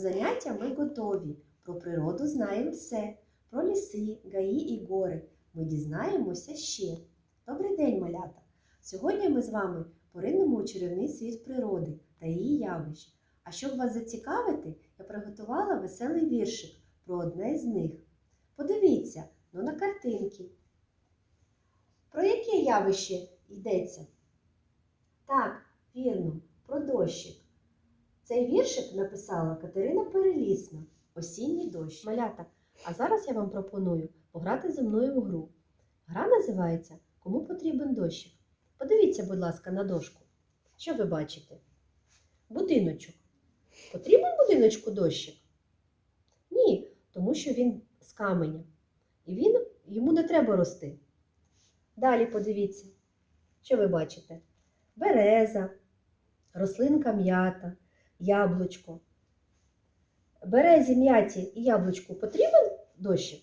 заняття ми готові. Про природу знаємо все. Про ліси, гаї і гори. Ми дізнаємося ще. Добрий день, малята! Сьогодні ми з вами поринемо у чарівний світ природи та її явищ. А щоб вас зацікавити, я приготувала веселий віршик про одне з них. Подивіться ну, на картинки. Про яке явище йдеться? Так, вірно, про дощик. Цей віршик написала Катерина Перелісна Осінній дощ. Малята, а зараз я вам пропоную пограти зі мною в гру. Гра називається Кому потрібен дощик? Подивіться, будь ласка, на дошку. Що ви бачите? Будиночок. Потрібен будиночку дощик? Ні, тому що він з каменя. І він, йому не треба рости. Далі подивіться, що ви бачите? Береза, рослинка м'ята, яблучко. Березі, м'яті і яблучку потрібен дощик?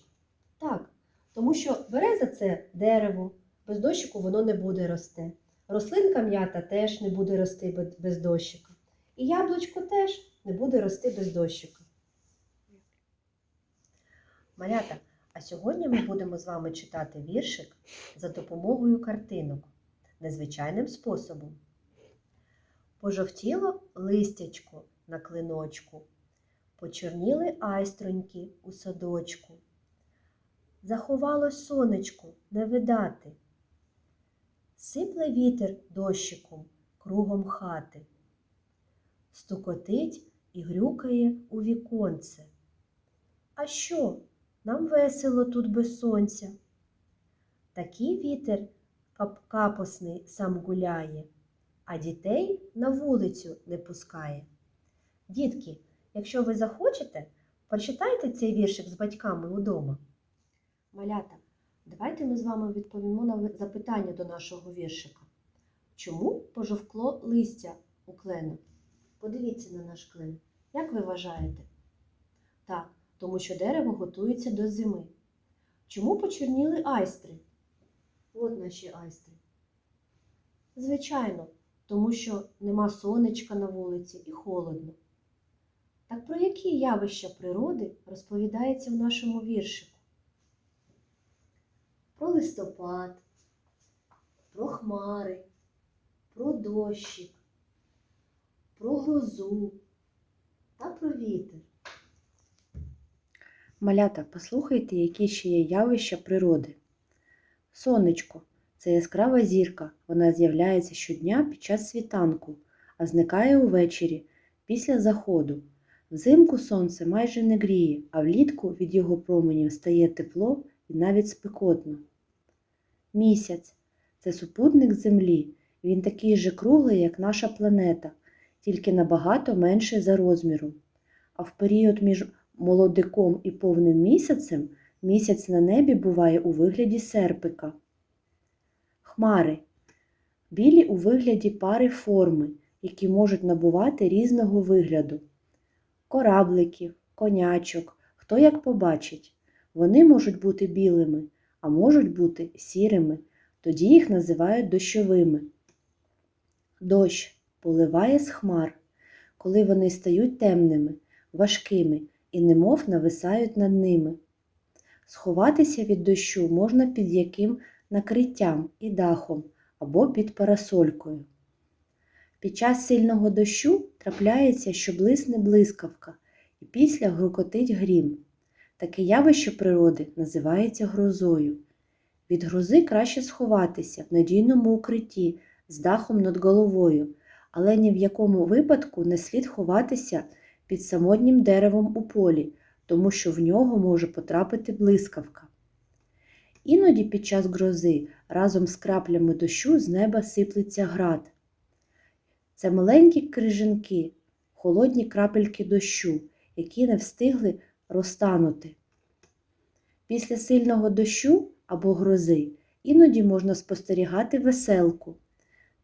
Так, тому що береза це дерево, без дощику воно не буде рости. Рослинка м'ята теж не буде рости без- дощика. І яблучко теж не буде рости без дощика. Малята, а сьогодні ми будемо з вами читати віршик за допомогою картинок незвичайним способом. Пожовтіло листячко на клиночку, почорніли айстроньки у садочку. Заховалось сонечко не видати. Сипле вітер дощиком кругом хати. Стукотить і грюкає у віконце. А що? Нам весело тут без сонця. Такий вітер кап- капосний сам гуляє, а дітей на вулицю не пускає. Дітки, якщо ви захочете, прочитайте цей віршик з батьками удома. Малята, давайте ми з вами відповімо на запитання до нашого віршика. Чому пожовкло листя у клену? Подивіться на наш клен. Як ви вважаєте? Так, тому що дерево готується до зими. Чому почорніли айстри? От наші айстри. Звичайно, тому що нема сонечка на вулиці і холодно. Так про які явища природи розповідається в нашому віршику? Про листопад, про хмари, про дощик, про грозу та про вітер. Малята, послухайте, які ще є явища природи. Сонечко це яскрава зірка. Вона з'являється щодня під час світанку, а зникає увечері після заходу. Взимку сонце майже не гріє, а влітку від його променів стає тепло і навіть спекотно. Місяць це супутник Землі. Він такий же круглий, як наша планета, тільки набагато менший за розміром. А в період між молодиком і повним місяцем місяць на небі буває у вигляді серпика. Хмари білі у вигляді пари форми, які можуть набувати різного вигляду. Корабликів, конячок, хто як побачить. Вони можуть бути білими, а можуть бути сірими, тоді їх називають дощовими. Дощ поливає з хмар, коли вони стають темними, важкими і немов нависають над ними. Сховатися від дощу можна під яким накриттям і дахом або під парасолькою. Під час сильного дощу трапляється, що блисне блискавка, і після грукотить грім. Таке явище природи називається грозою. Від грози краще сховатися в надійному укритті з дахом над головою, але ні в якому випадку не слід ховатися під самотнім деревом у полі, тому що в нього може потрапити блискавка. Іноді під час грози разом з краплями дощу з неба сиплеться град. Це маленькі крижинки, холодні крапельки дощу, які не встигли розтанути. Після сильного дощу або грози іноді можна спостерігати веселку.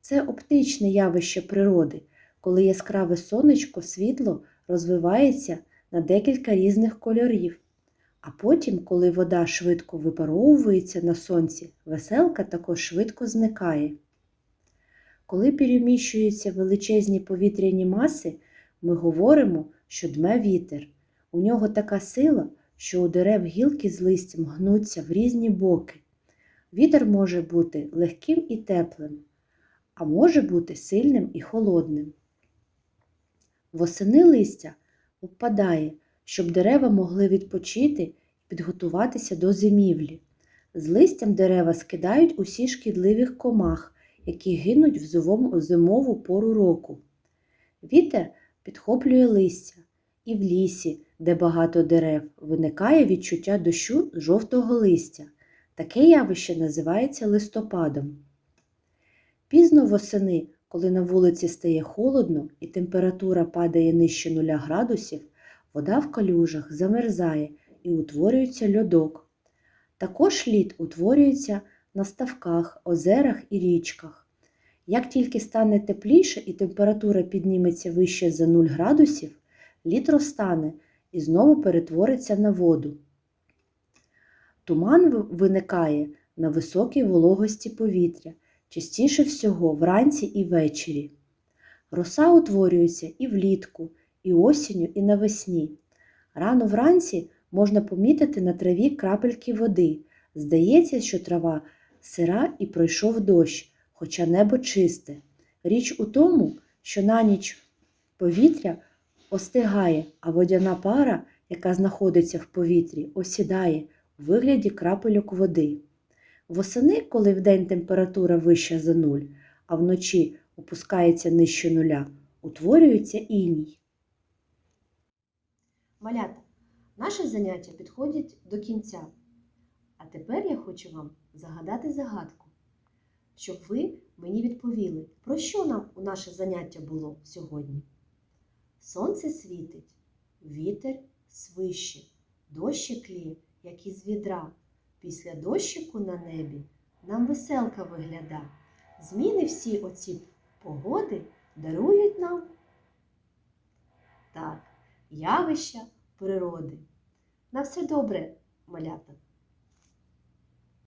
Це оптичне явище природи, коли яскраве сонечко світло розвивається на декілька різних кольорів. А потім, коли вода швидко випаровується на сонці, веселка також швидко зникає. Коли переміщуються величезні повітряні маси, ми говоримо що дме вітер. У нього така сила, що у дерев гілки з листям гнуться в різні боки. Вітер може бути легким і теплим, а може бути сильним і холодним. Восени листя впадає, щоб дерева могли відпочити і підготуватися до зимівлі. З листям дерева скидають усі шкідливих комах, які гинуть в зимову- пору року. Вітер підхоплює листя, і в лісі, де багато дерев, виникає відчуття дощу жовтого листя. Таке явище називається листопадом. Пізно восени, коли на вулиці стає холодно і температура падає нижче 0 градусів, вода в калюжах замерзає і утворюється льодок. Також лід утворюється на ставках, озерах і річках. Як тільки стане тепліше і температура підніметься вище за 0 градусів, лід розтане і знову перетвориться на воду. Туман виникає на високій вологості повітря, частіше всього вранці і ввечері. Роса утворюється і влітку, і осінню, і навесні. Рано вранці можна помітити на траві крапельки води. Здається, що трава сира і пройшов дощ, хоча небо чисте. Річ у тому, що на ніч повітря остигає, а водяна пара, яка знаходиться в повітрі, осідає у вигляді крапельок води. Восени, коли вдень температура вища за нуль, а вночі опускається нижче нуля, утворюється іній. Малята, наше заняття підходить до кінця. А тепер я хочу вам загадати загадку, щоб ви мені відповіли, про що нам у наше заняття було сьогодні. Сонце світить, вітер свище, дощик лє, як із відра. Після дощику на небі нам веселка вигляда. Зміни всі оці погоди дарують нам так, явища природи. На все добре, малята!